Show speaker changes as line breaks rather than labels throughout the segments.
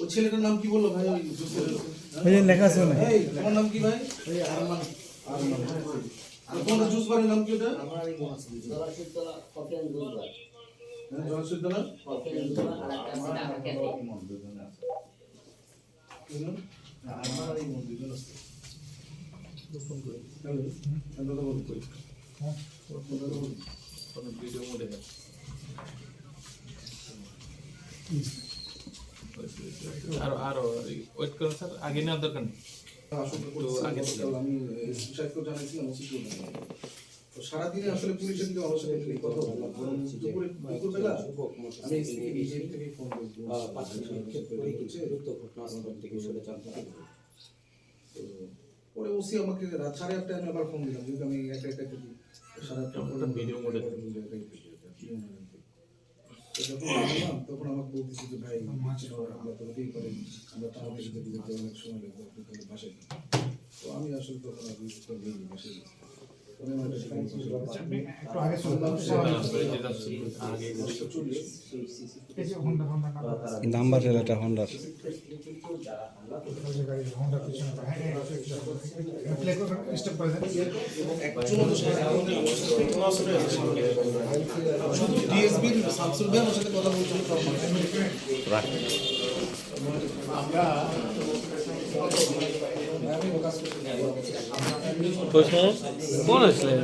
ওই ছেলেটার নাম কি বলল ভাই? ওই জুসের
ওই লেখা আছে না
এই তোমার নাম কি ভাই? ওই আরমান। আরমান। আর তোমার জুস বারের নাম কি ওটা?
জলাশীতলা কফি অ্যান্ড দুধ বার
হ্যাঁ জয়সুদ্দোলা
কফি অ্যান্ড দুধ বার আর একটা আছে ঢাকা ক্যাফে
আমার এই মন দুজন আছে ফোন করে হ্যালো হ্যাঁ দাদা বল কই হ্যাঁ।
ভিডিও মোডে আরও আরও ওয়েট করুন স্যার আগে নেওয়ার দরকার নেই। আগে
আমি সাহেবকে জানাইছিলাম ওসিকেও জানাইছিলাম তো সারাদিনে আসলে পুলিশের দিকে আমার সাথে কথা বললাম দুপুরে দুপুরবেলা আমি এসপি বিজেপি থেকে ফোন করব তো পরে ওসি আমাকে রাত সাড়ে আটটায় আমি আবার ফোন দিলাম যেহেতু আমি একটা একটা সাড়ে আটটা। তো যখন বললাম আমরা তো হতেই পারি আমরা তো আমাদের সাথে অনেক সময় বাসায় তো আমি আসলে তখন আর বিশেষ করে বাসায়
নাম্বার রেলাটা হন্ডার
হোন্ডা পিছনে হ্যাঁ প্লে করে স্টপ করে দেন
শুধু ডিএসবির শামসুল ভাই আমার কথা বলছিল সব
কোন আসলে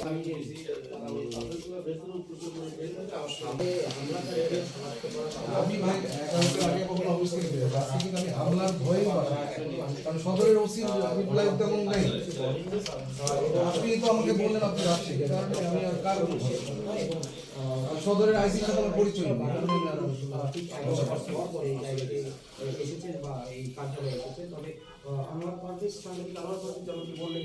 আমি
কারণ আমি
আমি আমি হামলার ভয়ে কারণ সদরের ওসি রিপ্লাই তেমন নেই। আপনি তো আমাকে বললেন আপনি রাজশাহী কারণে আমি আর কার সদরের আইসির সাথে আমার
ঠিক পাঁচটা পর এই জায়গাতে এসেছেন বা এই কার্যালয়ে এসেছেন। তবে আমার পারভেজ সাংবাদিক আমার পারভেজ যেমনটি বললেন